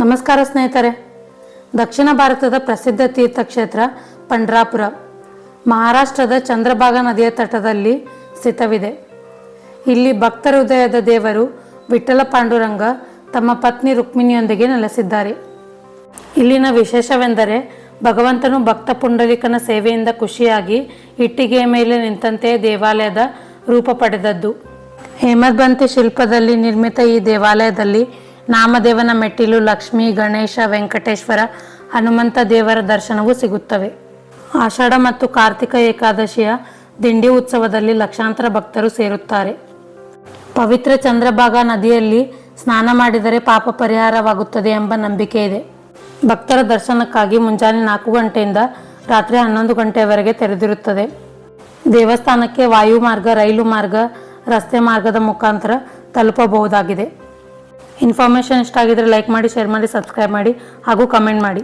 ನಮಸ್ಕಾರ ಸ್ನೇಹಿತರೆ. ದಕ್ಷಿಣ ಭಾರತದ ಪ್ರಸಿದ್ಧ ತೀರ್ಥಕ್ಷೇತ್ರ ಪಂಡ್ರಾಪುರ, ಮಹಾರಾಷ್ಟ್ರದ ಚಂದ್ರಭಾಗ ನದಿಯ ತಟದಲ್ಲಿ ಸ್ಥಿತವಿದೆ. ಇಲ್ಲಿ ಭಕ್ತರ ಹೃದಯದ ದೇವರು ವಿಠಲ ಪಾಂಡುರಂಗ ತಮ್ಮ ಪತ್ನಿ ರುಕ್ಮಿಣಿಯೊಂದಿಗೆ ನೆಲೆಸಿದ್ದಾರೆ. ಇಲ್ಲಿನ ವಿಶೇಷವೆಂದರೆ ಭಗವಂತನು ಭಕ್ತ ಪುಂಡಲಿಕನ ಸೇವೆಯಿಂದ ಖುಷಿಯಾಗಿ ಇಟ್ಟಿಗೆಯ ಮೇಲೆ ನಿಂತಂತೆ ದೇವಾಲಯದ ರೂಪ ಪಡೆದದ್ದು. ಹೇಮದ್ಬಂತಿ ಶಿಲ್ಪದಲ್ಲಿ ನಿರ್ಮಿತ ಈ ದೇವಾಲಯದಲ್ಲಿ ನಾಮದೇವನ ಮೆಟ್ಟಿಲು, ಲಕ್ಷ್ಮಿ, ಗಣೇಶ, ವೆಂಕಟೇಶ್ವರ, ಹನುಮಂತ ದೇವರ ದರ್ಶನವೂ ಸಿಗುತ್ತವೆ. ಆಷಾಢ ಮತ್ತು ಕಾರ್ತಿಕ ಏಕಾದಶಿಯ ದಿಂಡಿ ಉತ್ಸವದಲ್ಲಿ ಲಕ್ಷಾಂತರ ಭಕ್ತರು ಸೇರುತ್ತಾರೆ. ಪವಿತ್ರ ಚಂದ್ರಭಾಗ ನದಿಯಲ್ಲಿ ಸ್ನಾನ ಮಾಡಿದರೆ ಪಾಪ ಪರಿಹಾರವಾಗುತ್ತದೆ ಎಂಬ ನಂಬಿಕೆ ಇದೆ. ಭಕ್ತರ ದರ್ಶನಕ್ಕಾಗಿ ಮುಂಜಾನೆ ನಾಲ್ಕು ಗಂಟೆಯಿಂದ ರಾತ್ರಿ ಹನ್ನೊಂದು ಗಂಟೆಯವರೆಗೆ ತೆರೆದಿರುತ್ತದೆ. ದೇವಸ್ಥಾನಕ್ಕೆ ವಾಯು ಮಾರ್ಗ, ರೈಲು ಮಾರ್ಗ, ರಸ್ತೆ ಮಾರ್ಗದ ಮುಖಾಂತರ ತಲುಪಬಹುದಾಗಿದೆ. ಇನ್ಫಾರ್ಮೇಷನ್ ಇಷ್ಟ ಆಗಿದ್ರೆ ಲೈಕ್ ಮಾಡಿ ಶೇರ್ ಮಾಡಿ ಸಬ್ಸ್ಕ್ರೈಬ್ ಮಾಡಿ ಹಾಗೂ ಕಮೆಂಟ್ ಮಾಡಿ.